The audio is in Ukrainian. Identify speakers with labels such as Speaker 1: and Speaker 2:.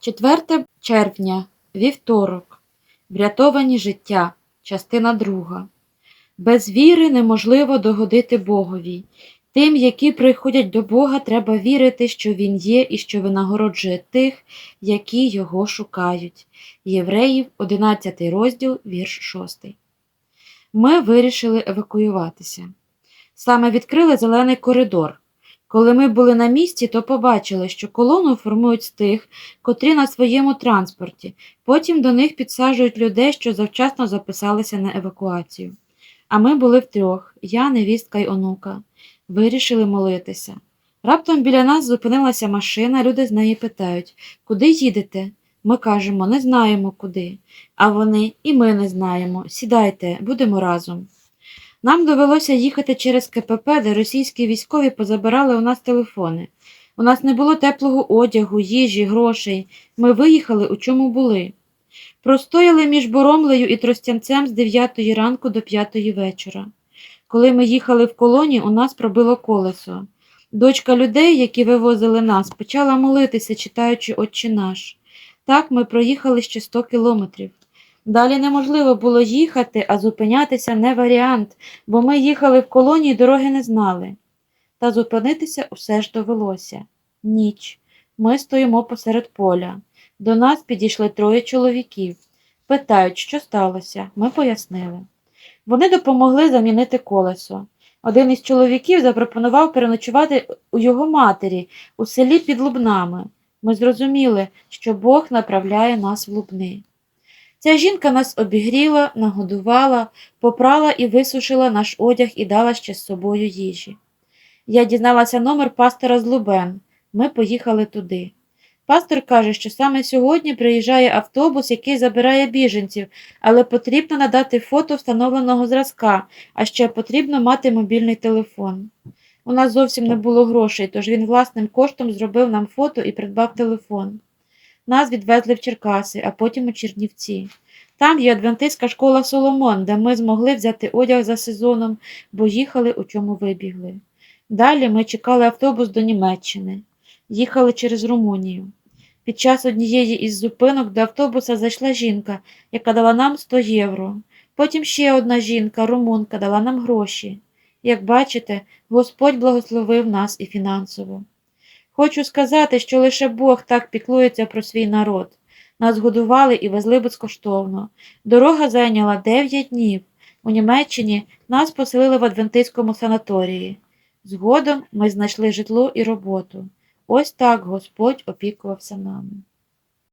Speaker 1: 4 червня, вівторок. Врятовані життя. Частина 2. Без віри неможливо догодити Богові. Тим, які приходять до Бога, треба вірити, що Він є і що винагороджує тих, які його шукають. Євреїв, 11 розділ, вірш 6. Ми вирішили евакуюватися. Саме відкрили зелений коридор. Коли ми були на місці, то побачили, що колону формують з тих, котрі на своєму транспорті, потім до них підсаджують людей, що завчасно записалися на евакуацію. А ми були втрьох я, невістка й онука. Вирішили молитися. Раптом біля нас зупинилася машина, люди з неї питають Куди їдете? Ми кажемо, не знаємо куди. А вони і ми не знаємо. Сідайте, будемо разом. Нам довелося їхати через КПП, де російські військові позабирали у нас телефони. У нас не було теплого одягу, їжі, грошей. Ми виїхали, у чому були. Простояли між Боромлею і Тростянцем з 9 ранку до 5 вечора. Коли ми їхали в колоні, у нас пробило колесо. Дочка людей, які вивозили нас, почала молитися, читаючи Отче наш. Так ми проїхали ще 100 кілометрів. Далі неможливо було їхати, а зупинятися не варіант, бо ми їхали в колонії, дороги не знали. Та зупинитися усе ж довелося. Ніч. Ми стоїмо посеред поля. До нас підійшли троє чоловіків. Питають, що сталося. Ми пояснили. Вони допомогли замінити колесо. Один із чоловіків запропонував переночувати у його матері у селі під Лубнами. Ми зрозуміли, що Бог направляє нас в Лубни. Ця жінка нас обігріла, нагодувала, попрала і висушила наш одяг і дала ще з собою їжі. Я дізналася номер пастора з Лубен. Ми поїхали туди. Пастор каже, що саме сьогодні приїжджає автобус, який забирає біженців, але потрібно надати фото встановленого зразка, а ще потрібно мати мобільний телефон. У нас зовсім не було грошей, тож він власним коштом зробив нам фото і придбав телефон. Нас відвезли в Черкаси, а потім у Чернівці. Там є адвентистська школа Соломон, де ми змогли взяти одяг за сезоном, бо їхали, у чому вибігли. Далі ми чекали автобус до Німеччини, їхали через Румунію. Під час однієї із зупинок до автобуса зайшла жінка, яка дала нам 100 євро. Потім ще одна жінка, румунка, дала нам гроші. Як бачите, Господь благословив нас і фінансово. Хочу сказати, що лише Бог так піклується про свій народ. Нас годували і везли безкоштовно. Дорога зайняла 9 днів. У Німеччині нас поселили в адвентистському санаторії. Згодом ми знайшли житло і роботу. Ось так Господь опікувався нами.